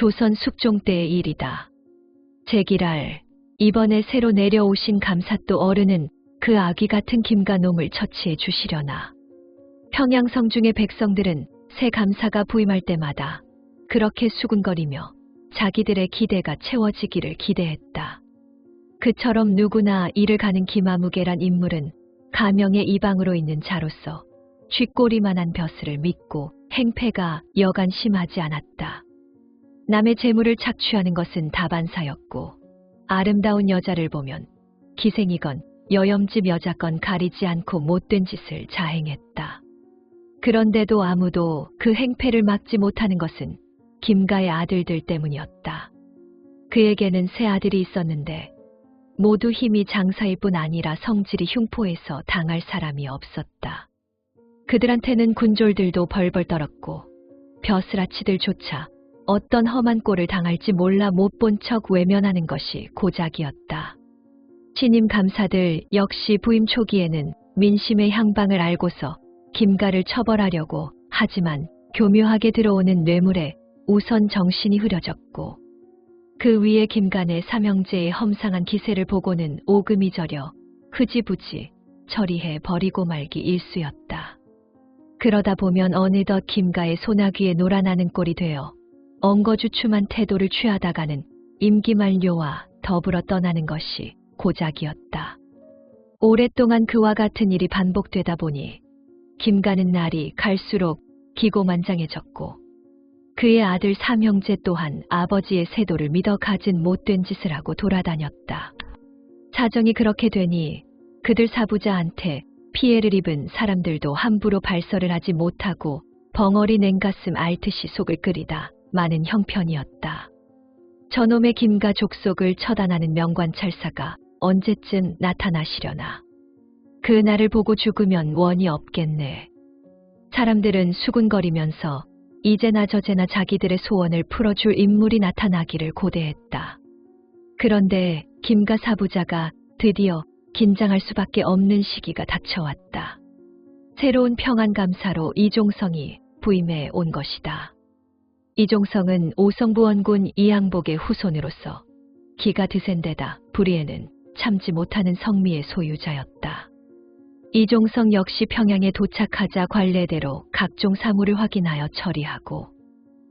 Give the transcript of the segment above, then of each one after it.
조선 숙종 때의 일이다. 제기랄, 이번에 새로 내려오신 감사또 어른은 그 아기 같은 김가 놈을 처치해 주시려나. 평양성 중의 백성들은 새 감사가 부임할 때마다 그렇게 수군거리며 자기들의 기대가 채워지기를 기대했다. 그처럼 누구나 이를 가는 김아무개란 인물은 가명의 이방으로 있는 자로서 쥐꼬리만한 벼슬을 믿고 행패가 여간 심하지 않았다. 남의 재물을 착취하는 것은 다반사였고 아름다운 여자를 보면 기생이건 여염집 여자건 가리지 않고 못된 짓을 자행했다. 그런데도 아무도 그 행패를 막지 못하는 것은 김가의 아들들 때문이었다. 그에게는 세 아들이 있었는데 모두 힘이 장사일 뿐 아니라 성질이 흉포해서 당할 사람이 없었다. 그들한테는 군졸들도 벌벌 떨었고 벼슬아치들조차 어떤 험한 꼴을 당할지 몰라 못 본 척 외면하는 것이 고작이었다. 신임 감사들 역시 부임 초기에는 민심의 향방을 알고서 김가를 처벌하려고 하지만 교묘하게 들어오는 뇌물에 우선 정신이 흐려졌고 그 위에 김간의 삼형제의 험상한 기세를 보고는 오금이 저려 흐지부지 처리해 버리고 말기 일쑤였다. 그러다 보면 어느덧 김가의 소나귀에 놀아나는 꼴이 되어 엉거주춤한 태도를 취하다가는 임기 만료와 더불어 떠나는 것이 고작이었다. 오랫동안 그와 같은 일이 반복되다 보니 김가는 날이 갈수록 기고만장해졌고 그의 아들 삼형제 또한 아버지의 세도를 믿어 가진 못된 짓을 하고 돌아다녔다. 사정이 그렇게 되니 그들 사부자한테 피해를 입은 사람들도 함부로 발설을 하지 못하고 벙어리 냉가슴 앓듯이 속을 끓이다 많은 형편이었다. 저놈의 김가 족속을 처단하는 명관찰사가 언제쯤 나타나시려나. 그 날을 보고 죽으면 원이 없겠네. 사람들은 수군거리면서 이제나 저제나 자기들의 소원을 풀어줄 인물이 나타나기를 고대했다. 그런데 김가 사부자가 드디어 긴장할 수밖에 없는 시기가 닥쳐왔다. 새로운 평안감사로 이종성이 부임해 온 것이다. 이종성은 오성부원군 이양복의 후손으로서 기가 드센 데다 불의에는 참지 못하는 성미의 소유자였다. 이종성 역시 평양에 도착하자 관례대로 각종 사물을 확인하여 처리하고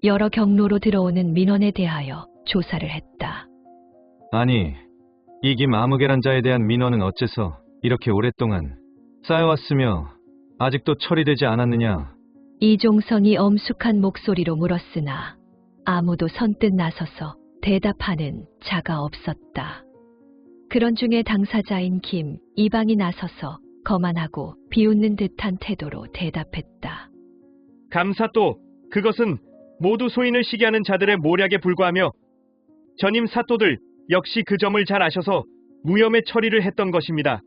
여러 경로로 들어오는 민원에 대하여 조사를 했다. 아니, 이 김 아무개란 자에 대한 민원은 어째서 이렇게 오랫동안 쌓여왔으며 아직도 처리되지 않았느냐? 이종성이 엄숙한 목소리로 물었으나 아무도 선뜻 나서서 대답하는 자가 없었다. 그런 중에 당사자인 김 이방이 나서서 거만하고 비웃는 듯한 태도로 대답했다. 감사 또 그것은 모두 소인을 시기하는 자들의 모략에 불과하며 전임 사또들 역시 그 점을 잘 아셔서 무혐의 처리를 했던 것입니다.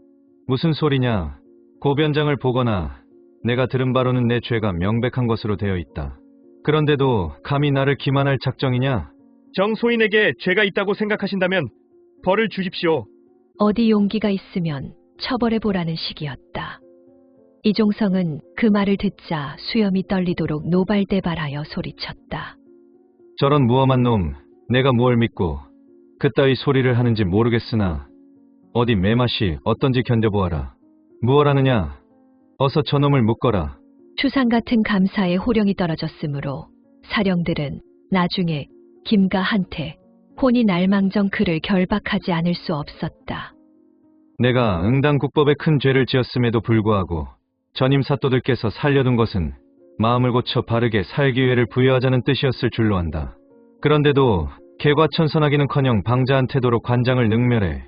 무슨 소리냐? 고변장을 보거나 내가 들은 바로는 내 죄가 명백한 것으로 되어 있다. 그런데도 감히 나를 기만할 작정이냐? 정 소인에게 죄가 있다고 생각하신다면 벌을 주십시오. 어디 용기가 있으면 처벌해 보라는 식이었다. 이종성은 그 말을 듣자 수염이 떨리도록 노발대발하여 소리쳤다. 저런 무엄한 놈, 내가 무얼 믿고 그따위 소리를 하는지 모르겠으나 어디 매맛이 어떤지 견뎌보아라. 무얼 하느냐? 어서 저놈을 묶어라. 추상 같은 감사에 호령이 떨어졌으므로 사령들은 나중에 김가한테 혼이 날망정 그를 결박하지 않을 수 없었다. 내가 응당국법에 큰 죄를 지었음에도 불구하고 전임 사또들께서 살려둔 것은 마음을 고쳐 바르게 살 기회를 부여하자는 뜻이었을 줄로 안다. 그런데도 개과천선하기는커녕 방자한 태도로 관장을 능멸해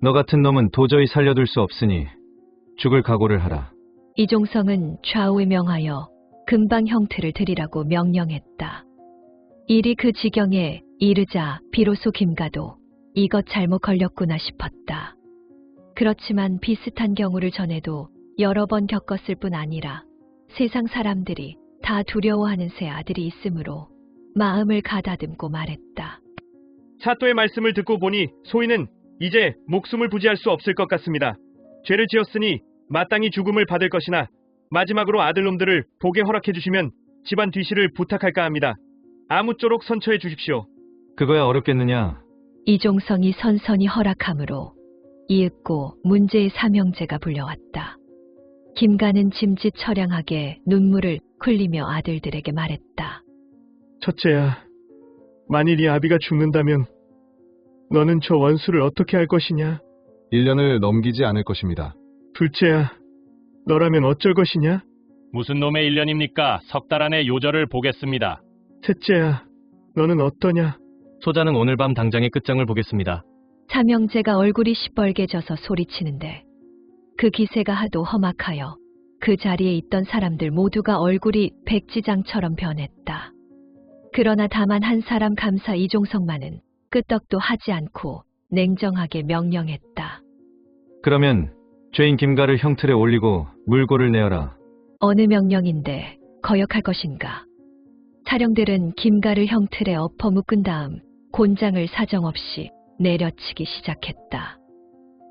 너 같은 놈은 도저히 살려둘 수 없으니 죽을 각오를 하라. 이종성은 좌우에 명하여 금방 형틀을 드리라고 명령했다. 일이 그 지경에 이르자 비로소 김가도 이것 잘못 걸렸구나 싶었다. 그렇지만 비슷한 경우를 전에도 여러 번 겪었을 뿐 아니라 세상 사람들이 다 두려워하는 새 아들이 있으므로 마음을 가다듬고 말했다. 사또의 말씀을 듣고 보니 소인은 이제 목숨을 부지할 수 없을 것 같습니다. 죄를 지었으니 마땅히 죽음을 받을 것이나 마지막으로 아들놈들을 복에 허락해 주시면 집안 뒤실을 부탁할까 합니다. 아무쪼록 선처해 주십시오. 그거야 어렵겠느냐? 이종성이 선선히 허락하므로 이윽고 문제의 삼형제가 불려왔다. 김가는 짐짓 처량하게 눈물을 흘리며 아들들에게 말했다. 첫째야, 만일 이 아비가 죽는다면 너는 저 원수를 어떻게 할 것이냐? 1년을 넘기지 않을 것입니다. 둘째야, 너라면 어쩔 것이냐? 무슨 놈의 일년입니까? 석 달 안에 요절을 보겠습니다. 셋째야, 너는 어떠냐? 소자는 오늘 밤 당장의 끝장을 보겠습니다. 삼형제가 얼굴이 시뻘개져서 소리치는데 그 기세가 하도 험악하여 그 자리에 있던 사람들 모두가 얼굴이 백지장처럼 변했다. 그러나 다만 한 사람 감사 이종성만은 끄떡도 하지 않고 냉정하게 명령했다. 그러면 죄인 김가를 형틀에 올리고 물고를 내어라. 어느 명령인데 거역할 것인가? 사령들은 김가를 형틀에 엎어 묶은 다음 곤장을 사정없이 내려치기 시작했다.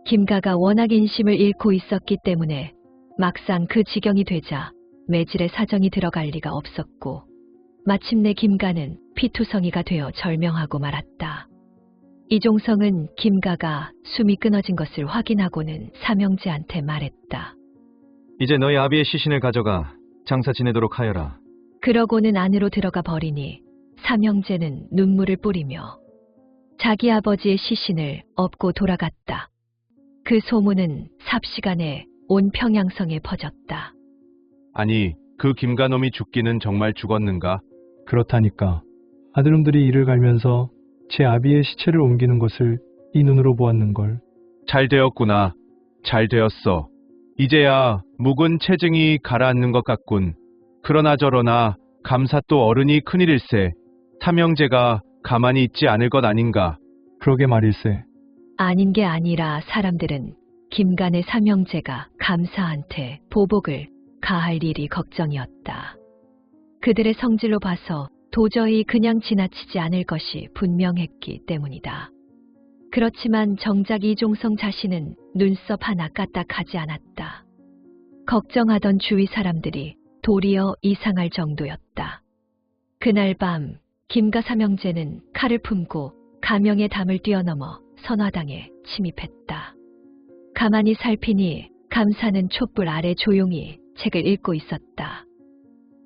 김가가 워낙 인심을 잃고 있었기 때문에 막상 그 지경이 되자 매질의 사정이 들어갈 리가 없었고 마침내 김가는 피투성이가 되어 절명하고 말았다. 이종성은 김가가 숨이 끊어진 것을 확인하고는 삼형제한테 말했다. 이제 너희 아비의 시신을 가져가 장사 지내도록 하여라. 그러고는 안으로 들어가 버리니 삼형제는 눈물을 뿌리며 자기 아버지의 시신을 업고 돌아갔다. 그 소문은 삽시간에 온 평양성에 퍼졌다. 아니, 그 김가놈이 죽기는 정말 죽었는가? 그렇다니까. 아들놈들이 이를 갈면서 제 아비의 시체를 옮기는 것을 이 눈으로 보았는걸. 잘 되었구나. 잘 되었어. 이제야 묵은 체증이 가라앉는 것 같군. 그러나 저러나 감사 또 어른이 큰일일세. 삼형제가 가만히 있지 않을 것 아닌가. 그러게 말일세. 아닌 게 아니라 사람들은 김간의 삼형제가 감사한테 보복을 가할 일이 걱정이었다. 그들의 성질로 봐서 도저히 그냥 지나치지 않을 것이 분명했기 때문이다. 그렇지만 정작 이종성 자신은 눈썹 하나 까딱하지 않았다. 걱정하던 주위 사람들이 도리어 이상할 정도였다. 그날 밤 김가 삼형제는 칼을 품고 가명의 담을 뛰어넘어 선화당에 침입했다. 가만히 살피니 감사는 촛불 아래 조용히 책을 읽고 있었다.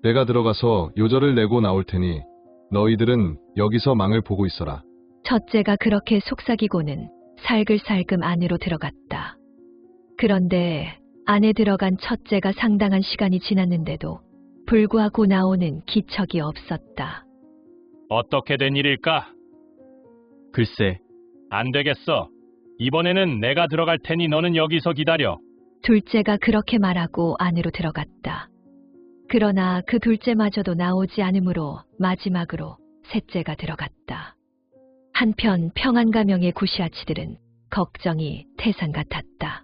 내가 들어가서 요절을 내고 나올 테니 너희들은 여기서 망을 보고 있어라. 첫째가 그렇게 속삭이고는 살글살금 안으로 들어갔다. 그런데 안에 들어간 첫째가 상당한 시간이 지났는데도 불구하고 나오는 기척이 없었다. 어떻게 된 일일까? 글쎄, 안 되겠어. 이번에는 내가 들어갈 테니 너는 여기서 기다려. 둘째가 그렇게 말하고 안으로 들어갔다. 그러나 그 둘째마저도 나오지 않으므로 마지막으로 셋째가 들어갔다. 한편 평안가명의 구시아치들은 걱정이 태산 같았다.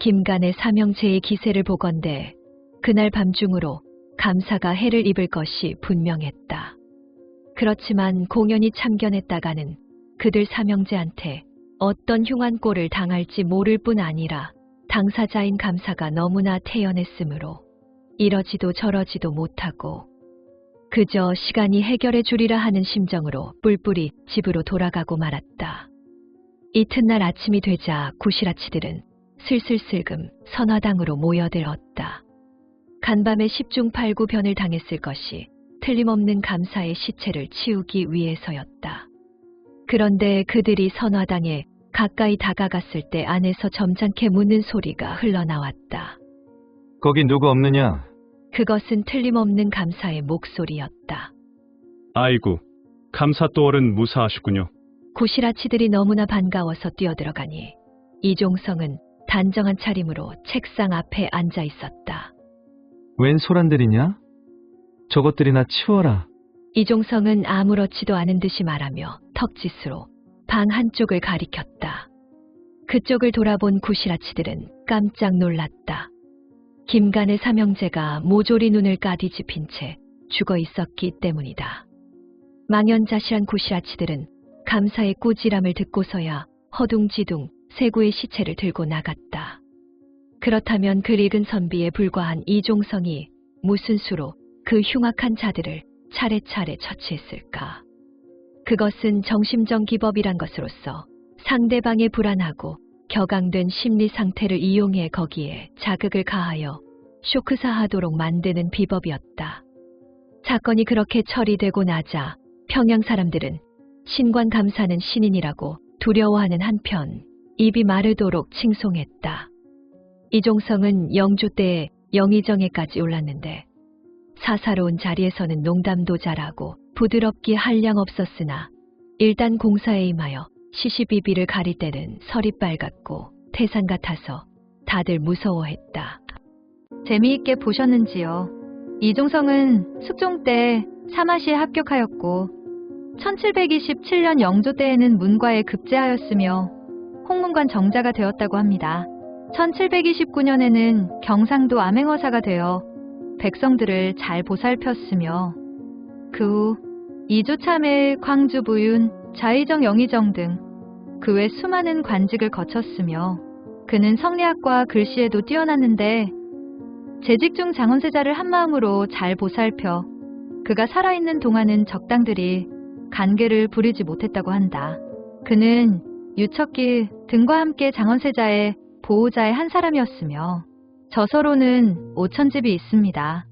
김간의 삼형제의 기세를 보건대 그날 밤중으로 감사가 해를 입을 것이 분명했다. 그렇지만 공연히 참견했다가는 그들 삼형제한테 어떤 흉한 꼴을 당할지 모를 뿐 아니라 당사자인 감사가 너무나 태연했으므로 이러지도 저러지도 못하고 그저 시간이 해결해 주리라 하는 심정으로 뿔뿔이 집으로 돌아가고 말았다. 이튿날 아침이 되자 구시라치들은 슬슬슬금 선화당으로 모여들었다. 간밤에 십중팔구 변을 당했을 것이 틀림없는 감사의 시체를 치우기 위해서였다. 그런데 그들이 선화당에 가까이 다가갔을 때 안에서 점잖게 묻는 소리가 흘러나왔다. 거기 누구 없느냐? 그것은 틀림없는 감사의 목소리였다. 아이고, 감사 또 어른 무사하시군요. 구시라치들이 너무나 반가워서 뛰어들어가니 이종성은 단정한 차림으로 책상 앞에 앉아 있었다. 웬 소란들이냐? 저것들이나 치워라. 이종성은 아무렇지도 않은 듯이 말하며 턱짓으로 방 한쪽을 가리켰다. 그쪽을 돌아본 구시라치들은 깜짝 놀랐다. 김간의 삼형제가 모조리 눈을 까뒤집힌 채 죽어 있었기 때문이다. 망연자실한 구시라치들은 감사의 꾸지람을 듣고서야 허둥지둥 세구의 시체를 들고 나갔다. 그렇다면 그 익은 선비에 불과한 이종성이 무슨 수로 그 흉악한 자들을 차례차례 처치했을까? 그것은 정심정 기법이란 것으로서 상대방의 불안하고 격앙된 심리 상태를 이용해 거기에 자극을 가하여 쇼크사하도록 만드는 비법이었다. 사건이 그렇게 처리되고 나자 평양 사람들은 신관 감사는 신인이라고 두려워하는 한편 입이 마르도록 칭송했다. 이종성은 영주 때에 영의정에까지 올랐는데 사사로운 자리에서는 농담도 잘하고 부드럽기 한량 없었으나 일단 공사에 임하여 시시비비를 가릴 때는 설이 빨갛고 태산 같아서 다들 무서워했다. 재미있게 보셨는지요? 이종성은 숙종 때 사마시에 합격하였고 1727년 영조 때에는 문과에 급제하였으며 홍문관 정자가 되었다고 합니다. 1729년에는 경상도 암행어사가 되어 백성들을 잘 보살폈으며 그 후 이조참회, 광주 부윤, 자의정 영의정 등 그 외 수많은 관직을 거쳤으며 그는 성리학과 글씨에도 뛰어났는데 재직 중 장원세자를 한마음으로 잘 보살펴 그가 살아있는 동안은 적당들이 간계를 부리지 못했다고 한다. 그는 유척기 등과 함께 장원세자의 보호자의 한 사람이었으며 저서로는 오천집이 있습니다.